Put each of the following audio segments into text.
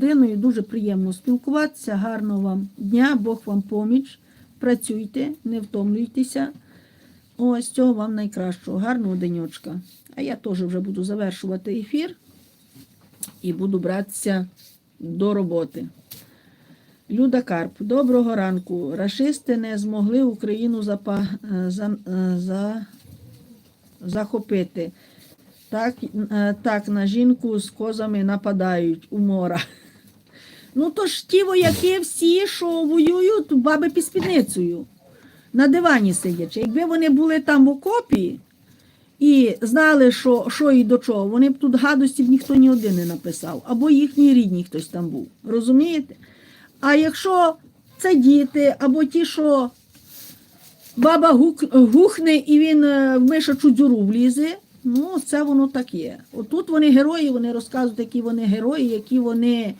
людиною дуже приємно спілкуватися. Гарного вам дня, Бог вам поміч. Працюйте, не втомлюйтеся. Ось цього вам найкращого, гарного денечка. А я теж вже буду завершувати ефір і буду братися до роботи. Люда Карп, доброго ранку. Рашисти не змогли Україну запа... е, за... е, за... захопити. Так, е, так, на жінку з козами нападають у мора. Ну, то ж ті вояки всі, що воюють баби під спідницею, на дивані сидячи. Якби вони були там в окопі і знали, що, що і до чого, вони б тут гадості б ніхто ні один не написав, або їхній рідній хтось там був. Розумієте? А якщо це діти, або ті, що баба гухне і він е, в мишачу дзюру влізе, ну це воно так є. Отут вони герої, вони розказують, які вони герої, які вони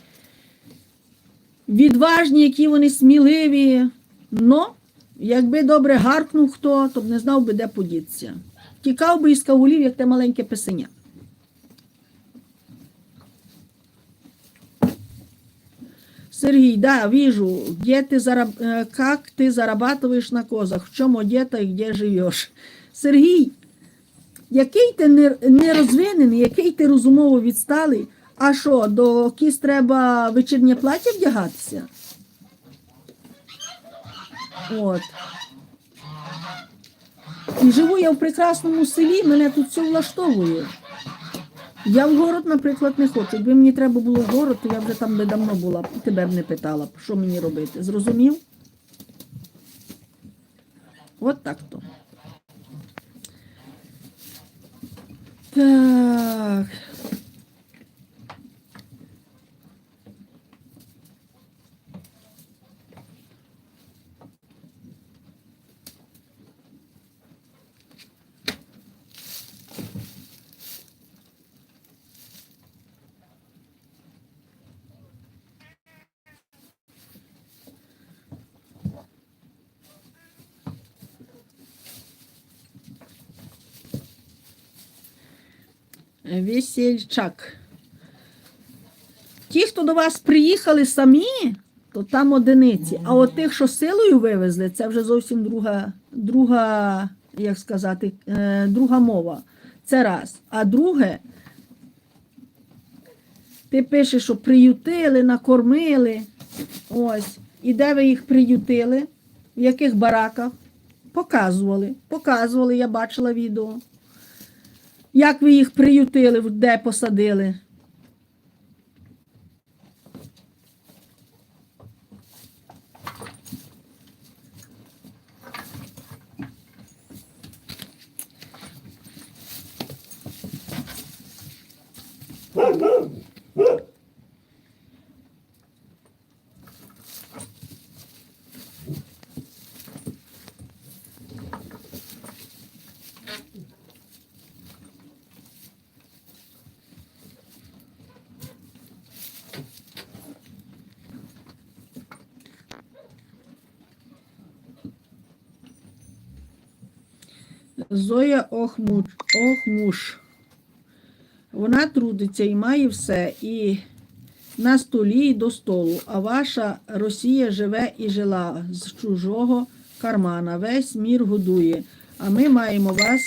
відважні, які вони сміливі. Но, якби добре гаркнув хто, то б не знав би, де подітися. Тікав би із кавулів, як те маленьке писеня. Сергей, да, вижу, где ты зараб... э, как ты зарабатываешь на козах, в чому одета і де живеш. Сергій, який ти не- нерозвинений, який ти розумово відсталий, а що, до кіз треба вечірнє плаття вдягатися? От. І живу я в прекрасному селі, мене тут все влаштовує. Я в город, наприклад, не хочу. Якби мені треба було в город, то я вже там би давно була і тебе б не питала, що мені робити. Зрозумів? От так то. Так. Весельчак. Ті, хто до вас приїхали самі, то там одиниці. А от тих, що силою вивезли, це вже зовсім друга, друга, як сказати, е, друга мова. Це раз. А друге, ти пишеш, що приютили, накормили. Ось. І де ви їх приютили? В яких бараках? Показували. Показували, я бачила відео. Як ви їх приютили, де посадили? Зоя Охмуч, Охмуш. Вона трудиться і має все, і на столі, і до столу. А ваша Росія живе і жила з чужого кармана. Весь мір годує. А ми маємо вас,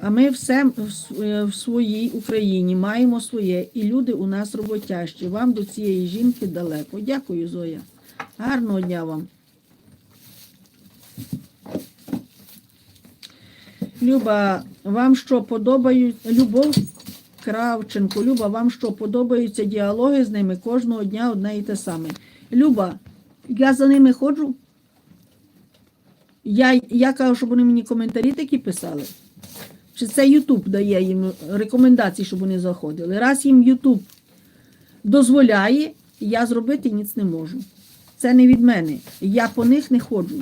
а ми все в е, в своїй Україні маємо своє. І люди у нас роботящі. Вам до цієї жінки далеко. Дякую, Зоя. Гарного дня вам. Люба, вам що подобають Любов Кравченко, Люба, вам що подобаються діалоги з ними кожного дня одне і те саме. Люба, я за ними ходжу. Я, я кажу, щоб вони мені коментарі такі писали. Чи це Ютуб дає їм рекомендації, щоб вони заходили. Раз їм Ютуб дозволяє, я зробити ніц не можу. Це не від мене. Я по них не ходжу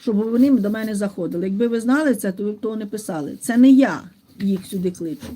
щоб вони до мене заходили. Якби ви знали це, то ви б того не писали. Це не я їх сюди кличу.